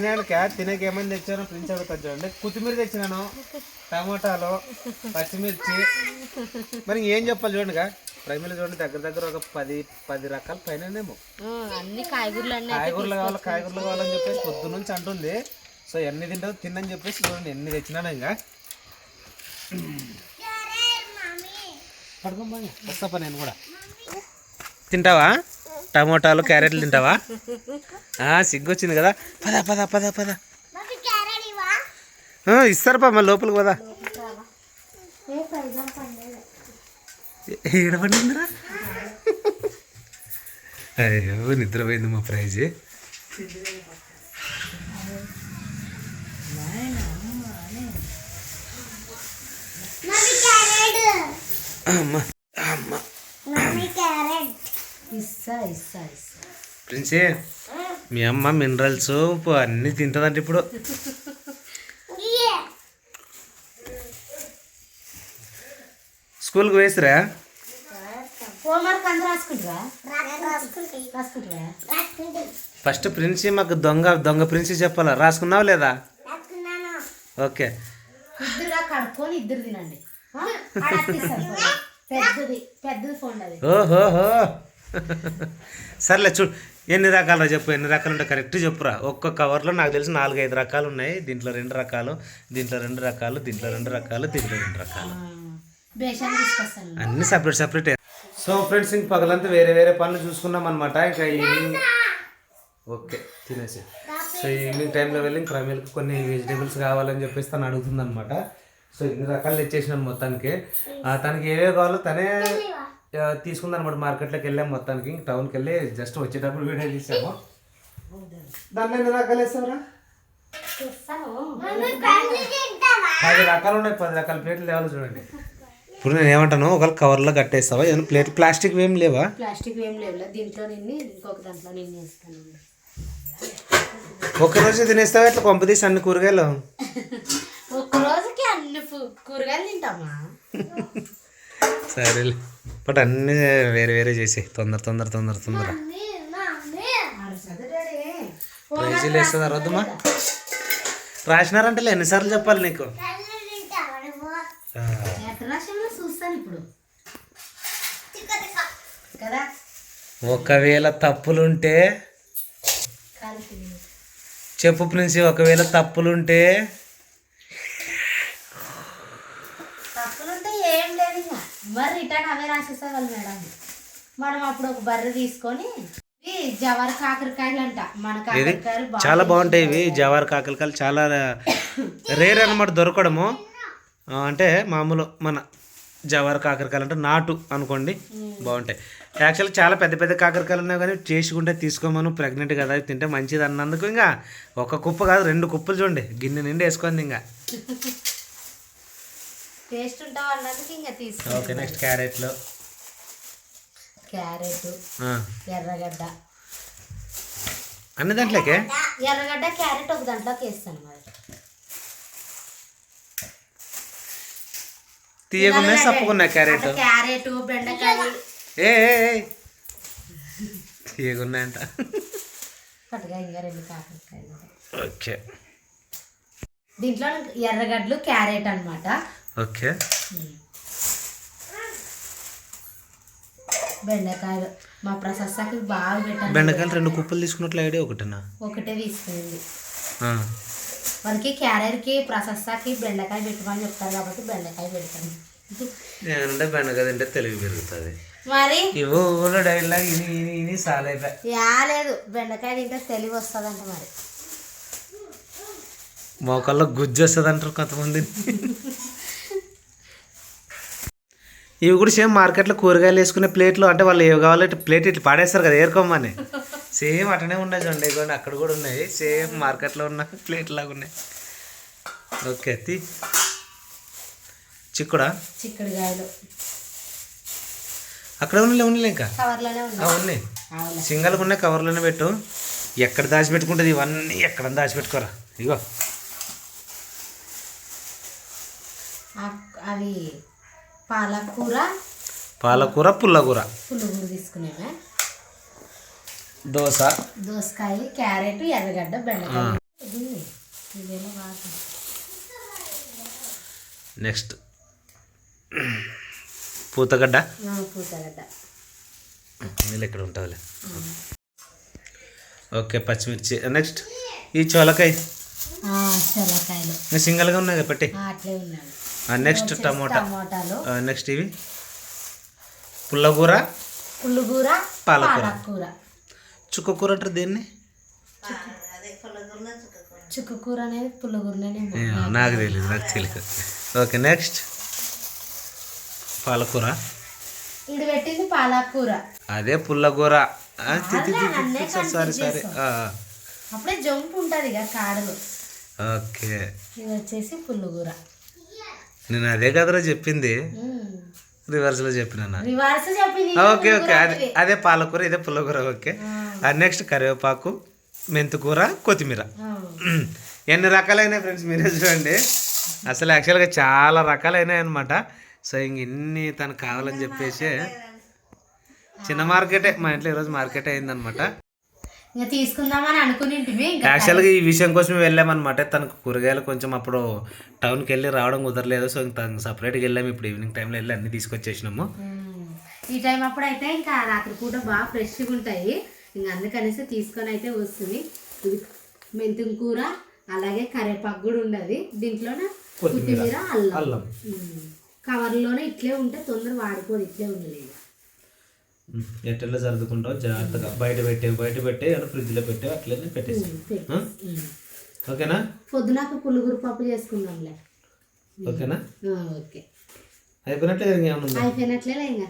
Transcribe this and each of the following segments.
తినడానికి? తినక ఏమైనా తెచ్చాను ప్రిన్స్ అడుగుతాను చూడండి. కొత్తిమీర తెచ్చినాను. టమాటాలు పచ్చిమిర్చి. మరి ఏం చెప్పాలి చూడండి కా ప్రైమరీ చూడండి దగ్గర దగ్గర ఒక పది పది రకాల పైననేమో ఆ, అన్ని కాయగూరలు అన్నీ కాయగూరలు కావాలి కాయగూరలు కావాలని చెప్పేసి పొద్దు నుంచి అంటుంది. సో ఎన్ని తింటావు తిన్నని చెప్పేసి చూడండి ఎన్ని తెచ్చినాను ఇంకా. పడుకోమ్మా వస్తా నేను కూడా. తింటావా? టమోటాలు క్యారెట్లు తింటావా? ఆ, సిగ్గు వచ్చింది కదా. పద పద పద పద. ఇస్తారు పా మా లోపలికి పదా. ఏడ పడిందిరా? అయ్యో నిద్రపోయింది మా ప్రైజ్. అమ్మ. ఇస్తా ఇస్తా ఇస్తా ప్రిన్సే మీ అమ్మ మినరల్స్ అన్నీ తింటుందంట ఇప్పుడు. స్కూల్కి వేసిరా ఫస్ట్ ప్రిన్సీ మాకు దొంగ దొంగ ప్రిన్సీ చెప్పాలా? రాసుకున్నావు లేదా? ఓకే. కడుక్కొని ఇద్దరు తినండి. పెద్దది పెద్దది ఫోన్ అది. ఓహోహో. సర్లే చూడు ఎన్ని రకాలు చెప్పు ఎన్ని రకాలు ఉంటాయి కరెక్ట్ చెప్పురా. ఒక్క కవర్లో నాకు తెలిసి నాలుగైదు రకాలు ఉన్నాయి. దీంట్లో రెండు రకాలు దీంట్లో రెండు రకాలు దీంట్లో రెండు రకాలు దీంట్లో రెండు రకాలు. అన్ని సపరేట్ సపరేట్ సో ఫ్రెండ్స్ ఇంక పగలంతా వేరే వేరే పనులు చూసుకున్నాం అనమాట ఇంకా ఈవినింగ్ ఓకే తినేసి సో ఈవినింగ్ టైంలో వెళ్ళి ఇంకా ప్రమేల్కి కొన్ని వెజిటేబుల్స్ కావాలని చెప్పేసి తను అడుగుతుంది అనమాట సో ఇన్ని రకాలు తెచ్చేసినాను మొత్తానికి. తనకి ఏవే కావాలో తనే తీసుకుంది అనమాట మార్కెట్లోకి వెళ్ళాం మొత్తానికి. టౌన్కి వెళ్ళి జస్ట్ వచ్చేటప్పుడు వీడియో తీసాము. దాంట్లో ఎన్ని రకాలు వేస్తావురా పది రకాలు ఉన్నాయి పది రకాల ప్లేట్లు లేవాలి చూడండి. ఇప్పుడు నేను ఏమంటాను ఒకవేళ కవర్లో కట్టేస్తావా? ఏమైనా ప్లేట్ ప్లాస్టిక్ ఏం లేవా? ప్లాస్టిక్ ఏం లేవులే దీంట్లో నిన్ని ఇంకొక దాంట్లో నిన్ను వేస్తాను. ఒక్క రోజు తినేస్తావా? ఇట్లా కొంపదీసి అన్ని కూరగాయలు? ఒక్క రోజుకి అన్ని కూరగాయలు తింటామా? సరేలే. బట్ అన్నీ వేరే వేరే చేసి తొందర తొందర తొందర తొందర. ప్రైజీలు వేస్తుంది అరవద్దమ్మా రాసినారంటే ఎన్నిసార్లు చెప్పాలి నీకు? ఒకవేళ తప్పులుంటే చెప్పు ప్రిన్సి ఒకవేళ తప్పులుంటే ఏం లేదు ఇంకా మరి రిటర్న్ అవే రాసేసేవాళ్ళు మేడం. మనం అప్పుడు ఒక బర్రె తీసుకొని ఇవి జవర కాకరకాయలు అంట. మన కాకరకాయలు చాలా బాగుంటాయి ఇవి జవార్ కాకరకాయలు. చాలా రేర్ అనమాట దొరకడము. అంటే మామూలు మన జవార్ కాకరకాయలు అంటే నాటు అనుకోండి బాగుంటాయి. యాక్చువల్లీ చాలా పెద్ద పెద్ద కాకరకాయలు ఉన్నాయి కానీ చేసుకుంటే తీసుకోమను ప్రెగ్నెంట్ కదా అవి తింటే మంచిది అన్నందుకు ఇంకా ఒక కుప్ప కాదు రెండు కుప్పలు చూడండి. గిన్నె నిండి వేసుకుంది ఇంకా. టేస్ట్ ఉంటావు అన్నందుకు ఇంకా తీసుకో ఓకే నెక్స్ట్ క్యారెట్లు. క్యారెట్. ఎర్రగడ్డ. అన్ని దాంట్లోకే? ఎర్రగడ్డ క్యారెట్ ఒక దాంట్లోకి వేస్తాను మరి. తీయకుండా సప్పుకున్నాయి క్యారెట్? అంటే క్యారెట్ బెండకాయ ఏ రెండు కాకరకాయలు. ఓకే. దీంట్లో ఎర్రగడ్డలు క్యారెట్ అన్నమాట. ఓకే. బెండకాయలు. మా ప్రశస్తకి బాగా పెట్టాను. బెండకాయలు రెండు కుప్పలు తీసుకున్నట్లు ఐడియా ఒకటేనా? ఒకటే తీసుకుంది. మనకి క్యారెట్కి ప్రశస్తకి బెండకాయ పెట్టమని చెప్తారు కాబట్టి బెండకాయ పెడతాను. నేనంటే బెండకాయ తింటే తెలివి పెరుగుతుంది. మరి? ఊళ్ళో డైలాగ్ ఇని ఇని ఇని సాలైపోయి యాలేదు బెండకాయ తింటే తెలివి వస్తుందంట మరి. మోకాల్లో గుజ్జు వస్తుంది అంటారు కొంతమంది. ఇవి కూడా సేమ్ మార్కెట్లో కూరగాయలు వేసుకునే ప్లేట్లు అంటే వాళ్ళు ఏవి కావాలో ఇట్లా ప్లేట్ ఇట్లా పాడేస్తారు కదా ఏరుకోమని. సేమ్ అట్లనే ఉన్నాయి చూడండి ఇదిగోండి అక్కడ కూడా ఉన్నాయి. సేమ్ మార్కెట్లో ఉన్న ప్లేట్ లాగా ఉన్నాయి. ఓకే తీ. చిక్కుడా? అక్కడ ఉన్నాయి ఉన్నాయి ఇంకా? ఉన్నాయి. సింగల్గా ఉన్నాయి. కవర్లోనే పెట్టు. ఎక్కడ దాచిపెట్టుకుంటుంది ఇవన్నీ ఎక్కడ దాచిపెట్టుకోరా. ఇగో అవి పాలకూర. పాలకూర పుల్లకూర. పులుగురు తీసుకునేవే దోశ. దోసకాయ క్యారెట్ ఎర్రగడ్డ బెండకాయ. నెక్స్ట్. పూతగడ్డ. పూతగడ్డ. నీళ్ళు ఎక్కడ ఉంటుందిలే ఓకే పచ్చిమిర్చి. నెక్స్ట్ ఈ చోలకాయ. సింగల్గా ఉన్నాయి పట్టి. అట్లే ఉన్నాడు నెక్స్ట్ టమోటా. టమోటాలు. నెక్స్ట్ ఇవి. పుల్లగూర పుల్లుగూర పాలకూర. పాలకూర. చుక్కకూర అంటారు దేన్ని? చుక్క కూర అనేది పుల్లగూరనే నాకు తెలియదు నాకు తెలియదు ఓకే నెక్స్ట్ పాలకూర. ఇది పెట్టింది పాలకూర. అదే పుల్లగూర. Sorry sorry. అప్పుడే జంపు ఉంటుంది ఇక కాడలు. ఓకే. ఇది వచ్చేసి పుల్లుగూర. నేను అదే కదరా చెప్పింది. రివర్స్లో చెప్పిన రివర్స్ చెప్పింది. Okay okay. అదే అదే. పాలకూర ఇదే పుల్లకూర ఓకే. నెక్స్ట్ కరివేపాకు మెంతికూర కొత్తిమీర. ఎన్ని రకాలైన ఫ్రెండ్స్ మీరే చూడండి. అసలు యాక్చువల్గా చాలా రకాలైనాయి అనమాట సో ఇంక ఇన్ని తనకు కావాలని చెప్పేసి చిన్న మార్కెటే మా ఇంట్లో ఈరోజు మార్కెట్ అయిందనమాట ఇంకా తీసుకుందామని యాక్చువల్గా ఈ విషయం కోసం వెళ్ళామన్నమాట. తనకు కూరగాయలు కొంచెం అప్పుడు టౌన్కి వెళ్ళి రావడం కుదరలేదు. సో తనకు సపరేట్గా వెళ్ళాము. ఇప్పుడు ఈవినింగ్ టైంలో వెళ్ళి అన్ని తీసుకొచ్చేసినాము. ఈ టైం అప్పుడు అయితే ఇంకా రాత్రి పూట బాగా ఫ్రెష్గా ఉంటాయి. ఇంకా అందుకనేసి తీసుకొని అయితే వస్తుంది. ఇది మెంతుం కూర అలాగే కరివేపాకు కూడా ఉండదు. దీంట్లోనే కొత్తిమీర అల్లం. కవర్లోనే ఇట్లే ఉంటే తొందర వాడిపోదు. ఇట్లే ఉండలేదు. ఎట్టెల్లో సర్దుకుంటావు జాగ్రత్తగా. బయట పెట్టేవి బయట పెట్టే ఫ్రిడ్జ్లో పెట్టేవి అట్లనే పెట్టేసి? ఓకేనా? పొద్దునకు పులుగురు పప్పు చేసుకుందాంలే. ఓకేనా? ఓకే. ఉందా? అయిపోయినట్లేలే ఇంకా.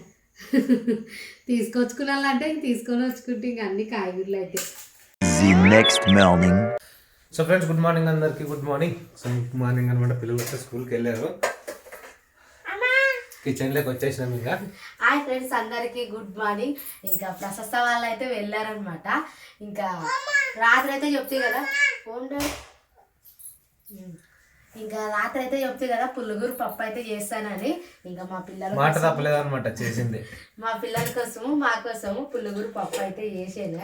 తీసుకొచ్చుకున్నాలంటే ఇంక తీసుకొని వచ్చుకుంటే ఇంక అన్ని కాయగూరలు అయితే. Next morning. So friends good morning అందరికి. Good morning so good morning అనమాట పిల్లలు వస్తే స్కూల్కి వెళ్ళారు. కిచెన్లోకి వచ్చేసినాం ఇంకా. హాయ్ ఫ్రెండ్స్ అందరికీ గుడ్ మార్నింగ్ ఇంకా ప్రశస్త వాళ్ళు అయితే వెళ్ళారనమాట ఇంకా రాత్రి అయితే చెప్తే కదా ఫోన్. ఇంకా రాత్రి అయితే చెప్తే కదా పుల్లగూరు పప్పు అయితే చేస్తానని. ఇంకా మా పిల్లల మాట కోసం- తప్పలేదు అనమాట చేసింది. మా పిల్లల కోసము మా కోసము పుల్లగూరు పప్పు అయితే చేసాను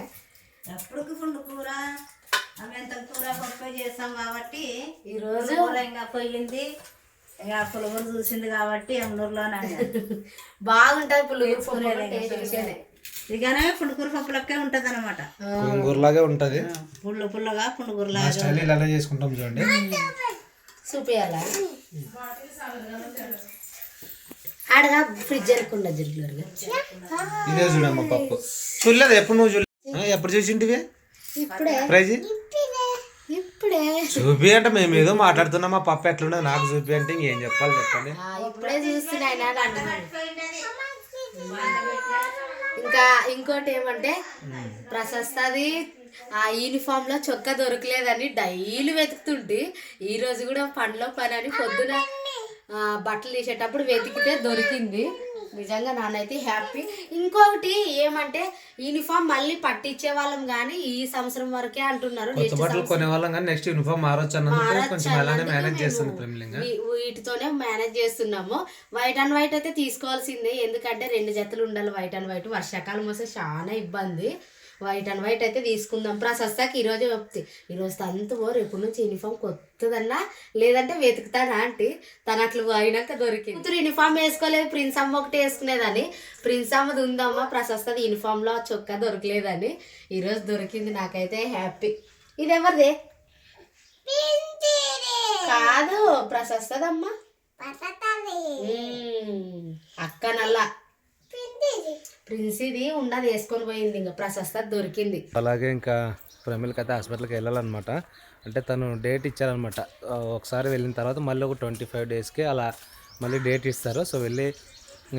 ఎప్పటికి పుండు కూర? మెంత కూర పప్పు చేస్తాం కాబట్టి ఈరోజు పోయింది. ఇంకా పులుగురు చూసింది కాబట్టి ఎమ్మూరులోనే బాగుంటుంది చేసేది. ఇదిగానే పుండుకూర పప్పులకే ఉంటది అనమాట గూరలాగే ఉంటుంది. పుల్ల పుల్లగా పుండుకూరలా మా స్టైల్ ఇలానే చేసుకుంటాం చూడండి. చూపియాలా ఆడగా ఫ్రిడ్జ్ అనుకున్నా జరుగులుగా ఇదే చూడమ్మ పప్పు. చూడలేదు ఎప్పుడు నువ్వు చూడలేదు? ఎప్పుడు చూసింటివి? ఇప్పుడే. ప్రైజ్? ఇప్పుడే. చూపి అంటే మేము ఏదో మాట్లాడుతున్నాం మా పప్పు ఎట్లుండదు నాకు చూపి అంటే ఇంకేం చెప్పాలి చెప్పండి. ఇప్పుడే చూస్తున్నాయి ఇంకా ఇంకోటి ఏమంటే ప్రశస్తది ఆ యూనిఫామ్లో చొక్కా దొరకలేదని డైలీ వెతుకుతుంటే. ఈ రోజు కూడా పనిలో పని అని పొద్దున బట్టలు తీసేటప్పుడు వెతికితే దొరికింది. నిజంగా నాన్నైతే హ్యాపీ. ఇంకొకటి ఏమంటే యూనిఫామ్ మళ్ళీ పట్టించే వాళ్ళం కానీ ఈ సంవత్సరం వరకే అంటున్నారు. కొత్త నెక్స్ట్ బట్టలు కొనే వాళ్ళం కానీ నెక్స్ట్ యూనిఫామ్ మారొచ్చు అన్నందుకు కొంచెం అలానే మేనేజ్ చేస్తుంది ప్రేమిలింగా వీ- వీటితోనే మేనేజ్ చేస్తున్నాము. వైట్ అండ్ వైట్ అయితే తీసుకోవాల్సిందే. ఎందుకంటే రెండు జతలు ఉండాలి. వైట్ అండ్ వైట్ వర్షాకాలం వస్తే చాలా ఇబ్బంది. వైట్ అండ్ వైట్ అయితే తీసుకుందాం. ప్రశస్తాకి ఈరోజు చెప్తే ఈరోజు తంతు పో రేపు నుంచి యూనిఫామ్ కొత్తదన్నా. లేదంటే వెతుకుతానా ఆంటీ? తను అట్లా అయినాక దొరికింది. కూతురు యూనిఫామ్ వేసుకోలేదు. ప్రిన్స్ అమ్మ ఒకటి వేసుకునేదని ప్రిన్స్ అమ్మది ఉందమ్మా ప్రశస్తది యూనిఫామ్లో చొక్కా దొరకలేదని. ఈరోజు దొరికింది నాకైతే హ్యాపీ ఇది ఎవరిదే కాదు ప్రశస్తదమ్మా. మ్మ్. అక్క నల్ల ప్రిన్స్ ఇది ఉన్నది వేసుకొని పోయింది ఇంకా ప్రశస్త దొరికింది. అలాగే ఇంకా ప్రమిల్కి అయితే హాస్పిటల్కి వెళ్ళాలన్నమాట. అంటే తను డేట్ ఇచ్చారనమాట ఒకసారి వెళ్ళిన తర్వాత మళ్ళీ ఒక ట్వంటీ ఫైవ్ డేస్కి అలా మళ్ళీ డేట్ ఇస్తారు. సో వెళ్ళి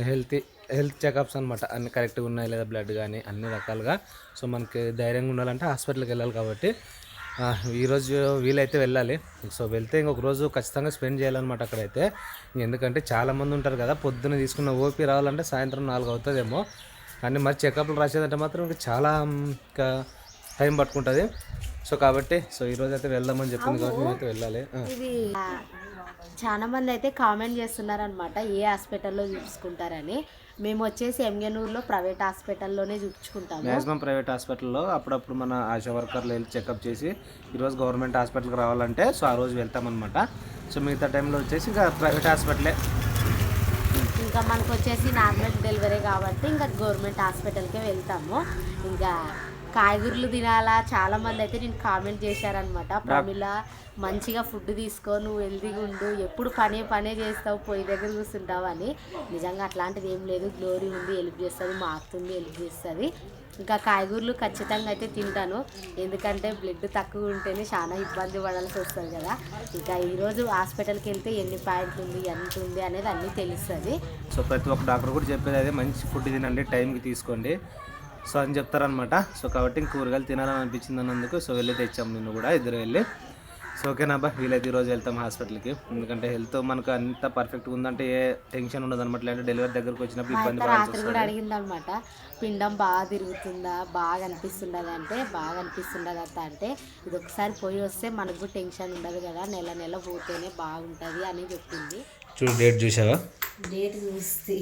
హెల్త్ హెల్త్ చెకప్స్ అనమాట అన్ని కరెక్ట్గా ఉన్నాయి లేదా బ్లడ్ కానీ అన్ని రకాలుగా. సో మనకి ధైర్యంగా ఉండాలంటే హాస్పిటల్కి వెళ్ళాలి కాబట్టి ఈరోజు వీలైతే వెళ్ళాలి. సో వెళ్తే ఇంకొక రోజు ఖచ్చితంగా స్పెండ్ చేయాలన్నమాట అక్కడైతే. ఎందుకంటే చాలామంది ఉంటారు కదా పొద్దున్న తీసుకున్న ఓపీ రావాలంటే సాయంత్రం నాలుగు అవుతుందేమో. కానీ మరి చెకప్లు రాసేదంటే మాత్రం ఇంకా చాలా ఇంకా టైం పట్టుకుంటుంది. సో కాబట్టి సో ఈరోజు అయితే వెళ్దామని చెప్పింది కాబట్టి మేమైతే వెళ్ళాలి. ఆ. ఇది చాలా మంది అయితే కామెంట్ చేస్తున్నారనమాట ఏ హాస్పిటల్లో చూపించుకుంటారని. మేము వచ్చేసి ఎంగనూరులో ప్రైవేట్ హాస్పిటల్లోనే చూపించుకుంటాము. మ్యాక్సిమం ప్రైవేట్ హాస్పిటల్లో అప్పుడప్పుడు మన ఆశా వర్కర్లు వెళ్ళి చెకప్ చేసి ఈరోజు గవర్నమెంట్ హాస్పిటల్కి రావాలంటే సో ఆ రోజు వెళ్తామన్నమాట. సో మిగతా టైంలో వచ్చేసి ఇంకా ప్రైవేట్ హాస్పిటలే. ఇంకా మనకు వచ్చేసి నార్మల్ డెలివరీ కాబట్టి ఇంకా గవర్నమెంట్ హాస్పిటల్కే వెళ్తాము. ఇంకా కాయగూరలు తినాలా? చాలా మంది అయితే నేను కామెంట్ చేశారనమాట ప్రమిళ మంచిగా ఫుడ్ తీసుకో నువ్వు హెల్తీగా ఉండు ఎప్పుడు పనే పనే చేస్తావు పొయ్యి దగ్గర కూర్చుంటావు అని. నిజంగా అట్లాంటిది ఏం లేదు. గ్లోరీ ఉంది హెల్ప్ చేస్తుంది మాకుతుంది హెల్ప్ చేస్తుంది. ఇంకా కాయగూరలు ఖచ్చితంగా అయితే తింటాను. ఎందుకంటే బ్లడ్ తక్కువ ఉంటేనే చాలా ఇబ్బంది పడాల్సి వస్తుంది కదా. ఇంకా ఈరోజు హాస్పిటల్కి వెళ్తే ఎన్ని పాయింట్లు ఉంది ఎంత ఉంది అనేది అన్నీ తెలుస్తుంది. సో ప్రతి ఒక్క డాక్టర్ కూడా చెప్పేది అదే మంచి ఫుడ్ తినండి టైంకి తీసుకోండి. సో అని చెప్తారనమాట సో కాబట్టి ఇంక కూరగాయలు తినాలని అనిపించింది అన్నందుకు సో వెళ్ళి తెచ్చాము నిన్ను కూడా ఇద్దరు వెళ్ళి. సో ఓకేనాబా వీలైతే ఈరోజు వెళ్తాం హాస్పిటల్కి. ఎందుకంటే హెల్త్ మనకు అంత పర్ఫెక్ట్గా ఉందంటే ఏ టెన్షన్ ఉండదు అనమాట లేదంటే డెలివరీ దగ్గరకు వచ్చినప్పుడు ఇబ్బంది రాత్రి కూడా అడిగింది అనమాట పిండం బాగా తిరుగుతుందా బాగా అనిపిస్తుండదా అంటే బాగా అనిపిస్తుండదా అత్త అంటే ఇది ఒకసారి పోయి వస్తే మనకు కూడా టెన్షన్ ఉండదు కదా నెల నెల పోతేనే బాగుంటుంది అని చెప్పింది. చూడు డేట్ చూసావా? డేట్ చూస్తే.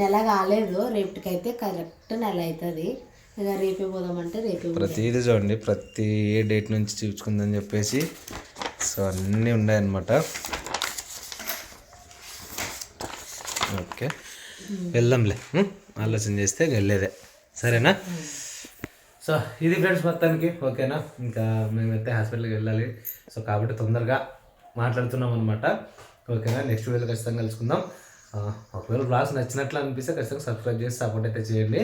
నెల కాలేదు రేపటికైతే కరెక్ట్ నెల అవుతుంది ఇక రేపే పోదామంటే రేపే. ప్రతిదీ చూడండి ప్రతి ఏ డేట్ నుంచి చూసుకుందని చెప్పేసి సో అన్నీ ఉన్నాయన్నమాట. ఓకే. వెళ్దాంలే? ఆలోచన చేస్తే వెళ్ళేదే. సరేనా? సో ఇది ఫ్రెండ్స్ మొత్తానికి ఓకేనా? ఇంకా మేమైతే హాస్పిటల్కి వెళ్ళాలి. సో కాబట్టి తొందరగా మాట్లాడుతున్నాం అనమాట ఓకేనా? నెక్స్ట్ వీడియోలో ఖచ్చితంగా కలుసుకుందాం. ఒకవేళ బ్లాగ్స్ నచ్చినట్లు అనిపిస్తే ఖచ్చితంగా సబ్స్క్రైబ్ చేసి సపోర్ట్ అయితే చేయండి.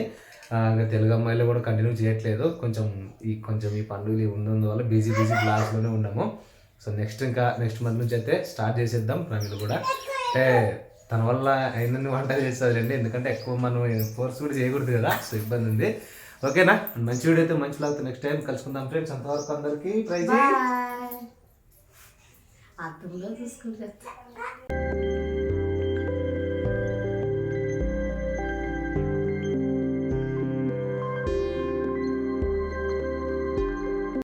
ఇంకా తెలుగు అమ్మాయిలు కూడా కంటిన్యూ చేయట్లేదు. కొంచెం ఈ కొంచెం ఈ పండుగలు ఉన్నందువల్ల బిజీ బిజీ బ్లాగ్స్లోనే ఉన్నాము. సో నెక్స్ట్ ఇంకా నెక్స్ట్ మంత్ నుంచి అయితే స్టార్ట్ చేసేద్దాం ప్రమిలు కూడా. అంటే తన వల్ల అయినన్ని వంట చేస్తారండి ఎందుకంటే ఎక్కువ మనం ఫోర్స్ కూడా చేయకూడదు కదా సో ఇబ్బంది ఉంది. ఓకేనా? మంచి వీడియో అయితే మంచి లాగుతుంది నెక్స్ట్ టైం కలుసుకుందాం ఫ్రెండ్స్ అంతవరకు అందరికీ ప్రైజ్. బాయ్